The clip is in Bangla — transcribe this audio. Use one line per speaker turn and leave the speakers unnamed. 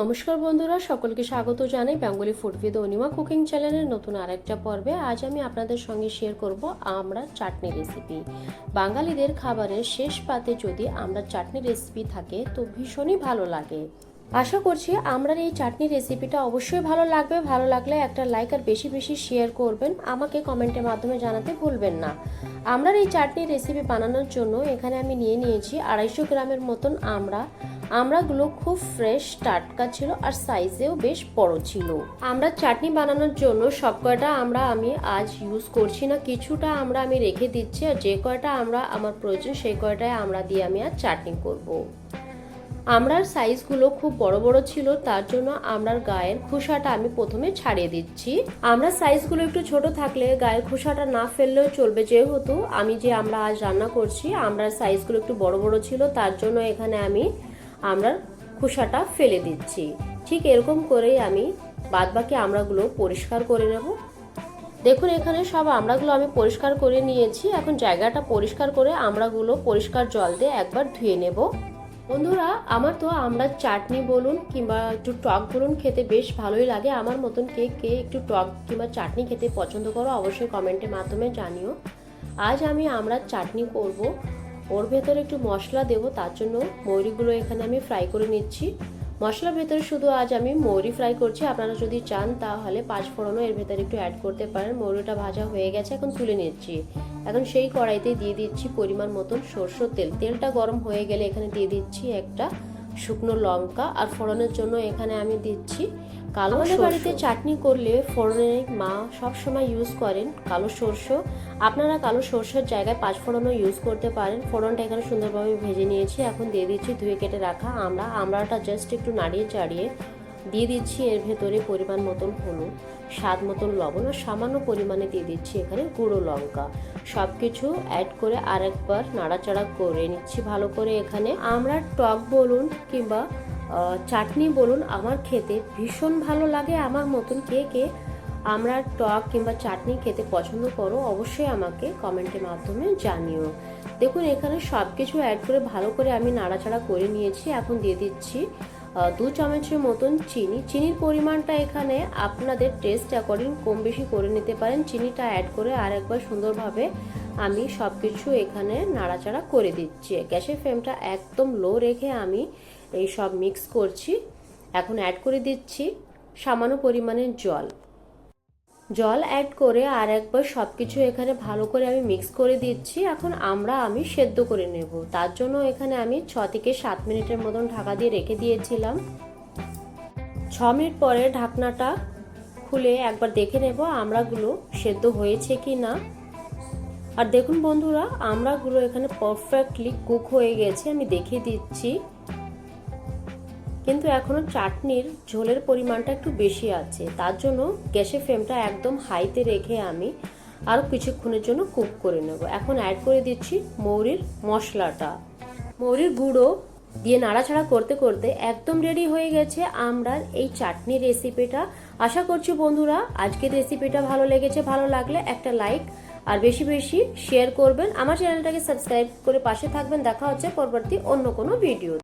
নমস্কার বন্ধুরা, সকলকে স্বাগত জানাই Bengali food with Anima cooking চ্যানেলের নতুন আরেকটা পর্বে আজ আমি আপনাদের সঙ্গে শেয়ার করব আমরা চাটনি রেসিপি বাঙালিদের খাবারের শেষ পাতে যদি আমরা চাটনি রেসিপি থাকে, তো ভীষণই ভালো লাগে। আশা করছি আমরা এই চাটনি রেসিপিটা অবশ্যই ভালো লাগবে। ভালো লাগলে একটা লাইক আর বেশি বেশি শেয়ার করবেন। আমাকে কমেন্টের মাধ্যমে জানাতে ভুলবেন না। আমরা এই চাটনি রেসিপি বানানোর জন্য এখানে আমি নিয়ে নিয়েছি আড়াইশো গ্রামের মতন আমরা আমড়াগুলো খুব ফ্রেশ টাটকা ছিল আর সাইজেও বেশ বড় ছিল আমরা চাটনি বানানোর জন্য সব কয়টা আমরা আমি আজ ইউজ করছি না, কিছুটা আমরা আমি রেখে দিচ্ছি আর যে কয়টা আমরা আমার প্রয়োজন সেই কয়টায় আমরা দিয়ে আমি আর চাটনি করব। আমরার সাইজগুলো খুব বড় বড় ছিল, তার জন্য আমরার গায়ের খোসাটা আমি প্রথমে ছাড়িয়ে দিচ্ছি আমরা সাইজগুলো একটু ছোট থাকলে গায়ের খোসাটা না ফেললেও চলবে, যেহেতু আমি যে আমরা আজ রান্না করছি, আমরার সাইজগুলো একটু বড় বড় ছিল, তার জন্য এখানে আমি আমরা খোসাটা ফেলে দিচ্ছি। ঠিক এরকম করেই আমি বাদবাকি আমড়াগুলো পরিষ্কার করে নেব। দেখুন, এখানে সব আমড়াগুলো আমি পরিষ্কার করে নিয়েছি। এখন জায়গাটা পরিষ্কার করে আমড়াগুলো পরিষ্কার জল দিয়ে একবার ধুয়ে নেব। বন্ধুরা, আমার তো আমরা চাটনি বলুন কিংবা একটু টক বলুন খেতে বেশ ভালোই লাগে। আমার মতন কে কে একটু টক কিংবা চাটনি খেতে পছন্দ করো, অবশ্যই কমেন্টের মাধ্যমে জানিও। আজ আমি আমরা চাটনি করব ওর ভেতরে একটু মশলা দেবো, তার জন্য মৌরিগুলো এখানে আমি ফ্রাই করে নিচ্ছি। মশলার ভেতরে শুধু আজ আমি মৌরি ফ্রাই করছি, আপনারা যদি চান তাহলে পাঁচ ফোড়নও এর ভেতরে একটু অ্যাড করতে পারেন। মৌরিটা ভাজা হয়ে গেছে, এখন তুলে নিচ্ছি। এখন সেই কড়াইতে দিয়ে দিচ্ছি পরিমাণ মতন সরষের তেল। তেলটা গরম হয়ে গেলে এখানে দিয়ে দিচ্ছি একটা শুকনো লঙ্কা আর ফোড়নের জন্য এখানে আমি দিচ্ছি কালো আমাদের বাড়িতে চাটনি করলে ফোড়নে মা সব সময় ইউজ করেন কালো সরষে। আপনারা কালো সরষের জায়গায় পাঁচ ফোড়নও ইউজ করতে পারেন। ফোড়নটা এখানে সুন্দরভাবে ভেজে নিয়েছি। এখন দিয়ে দিচ্ছি ধুয়ে কেটে রাখা আমরা। আমড়াটা জাস্ট একটু নাড়িয়ে চাড়িয়ে দিয়ে দিচ্ছি এর ভেতরে পরিমাণ মতন হলুদ, স্বাদ মতন লবণ আর সামান্য পরিমাণে দিয়ে দিচ্ছি এখানে গুঁড়ো লঙ্কা। সব কিছু অ্যাড করে আরেকবার নাড়াচাড়া করে নিচ্ছি ভালো করে এখানে। আমরা টক বলুন কিংবা চাটনি বলুন আমার খেতে ভীষণ ভালো লাগে। আমার মতন কে কে আমরা টক কিংবা চাটনি খেতে পছন্দ করো অবশ্যই আমাকে কমেন্টের মাধ্যমে জানিও। দেখুন এখানে সব কিছু অ্যাড করে ভালো করে আমি নাড়াচাড়া করে নিয়েছি। এখন দিয়ে দিচ্ছি দু চামচের মতন চিনি। চিনির পরিমাণটা এখানে আপনাদের টেস্ট অ্যাকর্ডিং কম বেশি করে নিতে পারেন। চিনিটা অ্যাড করে আর একবার সুন্দরভাবে আমি সব কিছু এখানে নাড়াচাড়া করে দিচ্ছি। গ্যাসের ফ্লেমটা একদম লো রেখে আমি এই সব মিক্স করছি। এখন অ্যাড করে দিচ্ছি সামান্য পরিমাণের জল। জল অ্যাড করে আর একবার সব কিছু এখানে ভালো করে আমি মিক্স করে দিচ্ছি। এখন আমরা আমি সেদ্ধ করে নেব। তার জন্য এখানে আমি ছ থেকে সাত মিনিটের মতন ঢাকা দিয়ে রেখে দিয়েছিলাম। ছ মিনিট পরে ঢাকনাটা খুলে একবার দেখে নেব আমড়াগুলো সেদ্ধ হয়েছে কি না আর দেখুন বন্ধুরা আমড়াগুলো এখানে পারফেক্টলি কুক হয়ে গেছে, আমি দেখিয়ে দিচ্ছি। কিন্তু এখনও চাটনির ঝোলের পরিমাণটা একটু বেশি আছে। তার জন্য গ্যাসের ফ্লেমটা একদম হাইতে রেখে আমি আরও কিছুক্ষণের জন্য কুক করে নেব। এখন অ্যাড করে দিচ্ছি মৌরির মশলাটা। মৌরির গুঁড়ো দিয়ে নাড়াচাড়া করতে করতে একদম রেডি হয়ে গেছে আমরা এই চাটনি রেসিপিটা আশা করছি বন্ধুরা, আজকের রেসিপিটা ভালো লেগেছে, ভালো লাগলে একটা লাইক আর বেশি বেশি শেয়ার করবেন। আমার চ্যানেলটাকে সাবস্ক্রাইব করে পাশে থাকবেন। দেখা হচ্ছে পরবর্তী অন্য কোনো ভিডিও